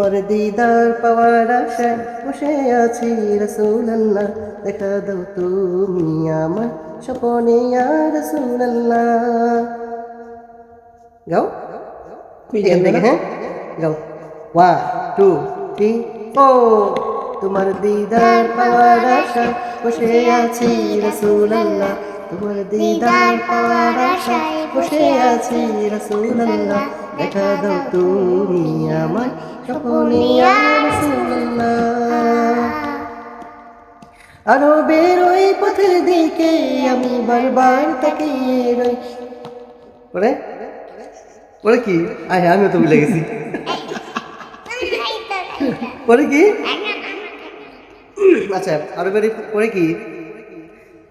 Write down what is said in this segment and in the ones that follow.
তোমার দিদার পাওয়ার আশায় বসে আছি রসুল্লাহ দেখা দাও তুমি আমার স্বপনে রসুল্লাহ গাও। এখান থেকে হ্যাঁ? গাও। ওয়ান টু থ্রি ফোর তোমার দিদার পাওয়ার আশায় বসে আছি রসুল্লাহ তোমার দিদার পাওয়ার আশায় বসে আছি রসুল্লাহ দেখা দাও তুমি আমার স্বপনে রসুল্লাহ আরও বেরোই পথের দিকে আমি বারবার তাকিয়ে রই পরে পরে কি আয় আমিও তো ভুলে গেছি পরে কি আচ্ছা আরও বেরোই পরে কি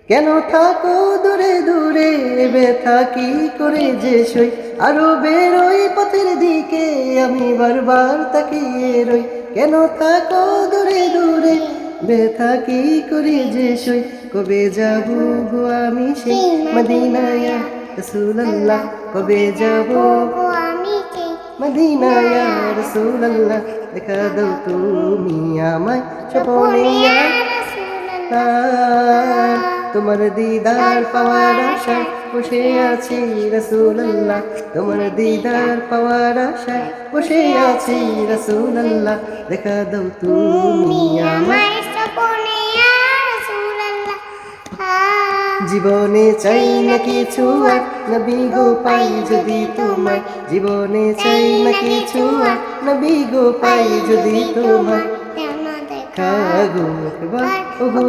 কেন থাকো দূরে দূরে ব্যথা কি করে যে সই। আরও বেরোই পথের দিকে আমি বারবার তাকিয়ে রই। কেন থাকো দূরে দূরে ব্যথা কি করে যে সই। কবে যাব গো আমি সেই মদিনায়া? রসুল্লাহ কবে যাব মদিনায়া? রসুল্লাহ দেখা দাও তুমি আমায়। স্বপনে তোমার দিদার পাওয়ার আশায় বসে আছি রসুল্লাহ তোমার দিদার পাওয়ার আশায় বসে আছি রসুল্লাহ দেখা দাও তুমি আমায়। জীবনে চাই না কিছু আর নবী গো পাই যদি তোমায় জীবনে চাই না কিছু আর নবী গো পাই যদি তোমায় খাগো একবার ওগো